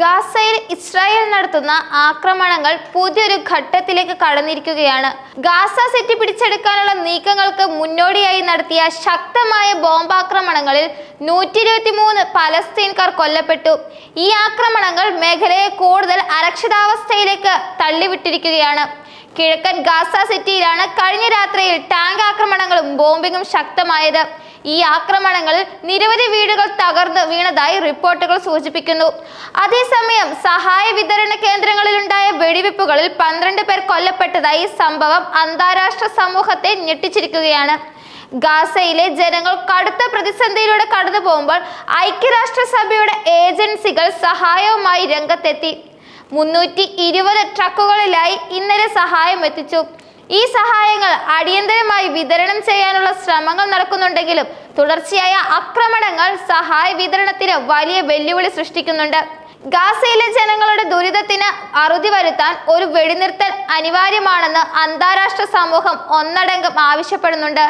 ഗാസയിൽ ഇസ്രായേൽ നടത്തുന്ന ആക്രമണങ്ങൾ പുതിയൊരു ഘട്ടത്തിലേക്ക് കടന്നിരിക്കുകയാണ്. ഗാസ സിറ്റി പിടിച്ചെടുക്കാനുള്ള നീക്കങ്ങൾക്ക് മുന്നോടിയായി നടത്തിയ ശക്തമായ ബോംബാക്രമണങ്ങളിൽ നൂറ്റി ഇരുപത്തി മൂന്ന് പലസ്തീൻകാർ കൊല്ലപ്പെട്ടു. ഈ ആക്രമണങ്ങൾ മേഖലയെ കൂടുതൽ അരക്ഷിതാവസ്ഥയിലേക്ക് തള്ളിവിട്ടിരിക്കുകയാണ്. കിഴക്കൻ ഗാസ സിറ്റിയിലാണ് കഴിഞ്ഞ രാത്രിയിൽ ടാങ്ക് ആക്രമണങ്ങളും ബോംബിങ്ങും ശക്തമായത്. ഈ ആക്രമണങ്ങളിൽ നിരവധി വീടുകൾ തകർന്ന് വീണതായി റിപ്പോർട്ടുകൾ സൂചിപ്പിക്കുന്നു. അതേസമയം സഹായ വിതരണ കേന്ദ്രങ്ങളിലുണ്ടായ വെടിവെപ്പുകളിൽ പന്ത്രണ്ട് പേർ കൊല്ലപ്പെട്ടതായി സംഭവം അന്താരാഷ്ട്ര സമൂഹത്തെ ഞെട്ടിച്ചിരിക്കുകയാണ്. ഗാസയിലെ ജനങ്ങൾ കടുത്ത പ്രതിസന്ധിയിലൂടെ കടന്നു പോകുമ്പോൾ ഐക്യരാഷ്ട്രസഭയുടെ ഏജൻസികൾ സഹായവുമായി രംഗത്തെത്തി. മുന്നൂറ്റി ഇരുപത് ട്രക്കുകളിലായി ഇന്നലെ സഹായം എത്തിച്ചു ഈ സഹായങ്ങൾ അടിയന്തരമായി വിതരണം ചെയ്യാനുള്ള ശ്രമങ്ങൾ നടക്കുന്നുണ്ടെങ്കിലും തുടർച്ചയായ ആക്രമണങ്ങൾ സഹായ വിതരണത്തിന് വലിയ വെല്ലുവിളി സൃഷ്ടിക്കുന്നുണ്ട്. ഗാസയിലെ ജനങ്ങളുടെ ദുരിതത്തിന് അറുതി വരുത്താൻ ഒരു വെടിനിർത്തൽ അനിവാര്യമാണെന്ന് അന്താരാഷ്ട്ര സമൂഹം ഒന്നടങ്കം ആവശ്യപ്പെടുന്നുണ്ട്.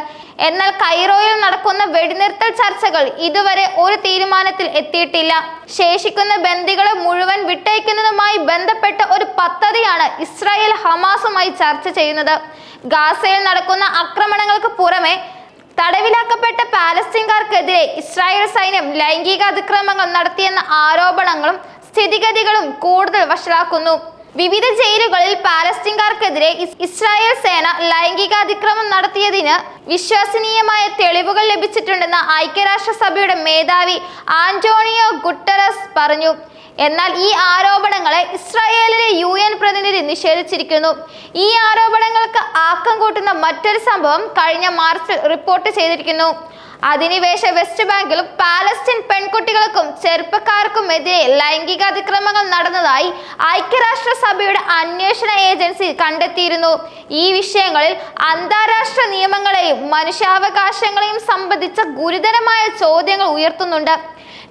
എന്നാൽ കൈറോയിൽ നടക്കുന്ന വെടിനിർത്തൽ ചർച്ചകൾ ഇതുവരെ ഒരു തീരുമാനത്തിൽ എത്തിയിട്ടില്ല. ശേഷിക്കുന്ന ബന്ദികളെ മുഴുവൻ വിട്ടയക്കുന്നതുമായി ബന്ധപ്പെട്ട ഒരു പദ്ധതിയാണ് ഇസ്രായേൽ ഹമാസുമായി ചർച്ച ചെയ്യുന്നത്. ഗാസയിൽ നടക്കുന്ന ആക്രമണങ്ങൾക്ക് പുറമെ തടവിലാക്കപ്പെട്ട പാലസ്തീൻകാർക്കെതിരെ ഇസ്രായേൽ സൈന്യം ലൈംഗിക അതിക്രമങ്ങൾ നടത്തിയെന്ന ആരോപണങ്ങളും സ്ഥിതിഗതികളും കൂടുതൽ വഷളാക്കുന്നു. വിവിധ ജയിലുകളിൽ പാലസ്തീൻകാർക്കെതിരെ ഇസ്രായേൽ സേന ലൈംഗിക അതിക്രമം നടത്തിയതിന് വിശ്വസനീയമായ തെളിവുകൾ ലഭിച്ചിട്ടുണ്ടെന്ന ഐക്യരാഷ്ട്രസഭയുടെ മേധാവി ആന്റോണിയോ ഗുട്ടറസ് പറഞ്ഞു. എന്നാൽ ഈ ആരോപണങ്ങളെ ഇസ്രായേലിലെ യു എൻ പ്രതിനിധി നിഷേധിച്ചിരിക്കുന്നു. ഈ ആരോപണങ്ങൾക്ക് ആക്കം കൂട്ടുന്ന മറ്റൊരു സംഭവം കഴിഞ്ഞ മാർച്ചിൽ റിപ്പോർട്ട് ചെയ്തിരിക്കുന്നു. അധിനിവേശ വെസ്റ്റ് ബാങ്കിലും പാലസ്തീൻ പെൺകുട്ടികൾക്കും ചെറുപ്പക്കാർക്കും എതിരെ ലൈംഗിക അതിക്രമങ്ങൾ നടന്നതായി ഐക്യരാഷ്ട്ര സഭയുടെ അന്വേഷണ ഏജൻസി കണ്ടെത്തിയിരുന്നു. ഈ വിഷയങ്ങളിൽ അന്താരാഷ്ട്ര നിയമങ്ങളെയും മനുഷ്യാവകാശങ്ങളെയും സംബന്ധിച്ച ഗുരുതരമായ ചോദ്യങ്ങൾ ഉയർത്തുന്നുണ്ട്.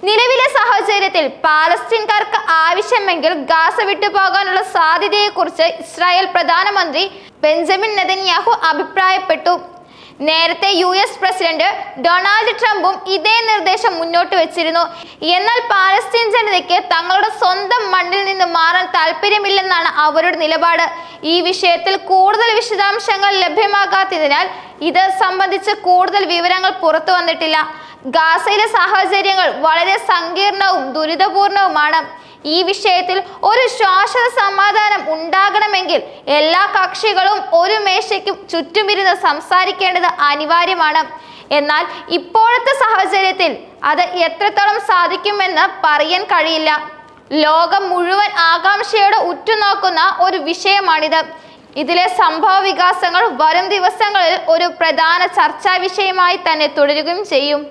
നിലവിലെ സാഹചര്യത്തിൽ പാലസ്തീൻകാർക്ക് ആവശ്യമെങ്കിൽ ഗാസ വിട്ടുപോകാനുള്ള സാധ്യതയെക്കുറിച്ച് ഇസ്രായേൽ പ്രധാനമന്ത്രി ബെഞ്ചമിൻ നെതന്യാഹു അഭിപ്രായപ്പെട്ടു. നേരത്തെ യു എസ് പ്രസിഡന്റ് ഡൊണാൾഡ് ട്രംപും ഇതേ നിർദ്ദേശം മുന്നോട്ട് വെച്ചിരുന്നു. എന്നാൽ പാലസ്തീൻ ജനതയ്ക്ക് തങ്ങളുടെ സ്വന്തം മണ്ണിൽ നിന്ന് മാറാൻ താല്പര്യമില്ലെന്നാണ് അവരുടെ നിലപാട്. ഈ വിഷയത്തിൽ കൂടുതൽ വിശദാംശങ്ങൾ ലഭ്യമാകാത്തതിനാൽ ഇത് സംബന്ധിച്ച് കൂടുതൽ വിവരങ്ങൾ പുറത്തു വന്നിട്ടില്ല. ഗാസയിലെ സാഹചര്യങ്ങൾ വളരെ സങ്കീർണവും ദുരിതപൂർണവുമാണ്. ഈ വിഷയത്തിൽ ഒരു ശാശ്വത സമാധാനം ഉണ്ടാകണമെങ്കിൽ എല്ലാ കക്ഷികളും ഒരു മേശയ്ക്കും ചുറ്റുമിരുന്ന് സംസാരിക്കേണ്ടത് അനിവാര്യമാണ്. എന്നാൽ ഇപ്പോഴത്തെ സാഹചര്യത്തിൽ അത് എത്രത്തോളം സാധിക്കുമെന്ന് പറയാൻ കഴിയില്ല. ലോകം മുഴുവൻ ആകാംക്ഷയോടെ ഉറ്റുനോക്കുന്ന ഒരു വിഷയമാണിത്. ഇതിലെ സംഭവ വികാസങ്ങൾ വരും ദിവസങ്ങളിൽ ഒരു പ്രധാന ചർച്ചാ വിഷയമായി തന്നെ തുടരുകയും ചെയ്യും.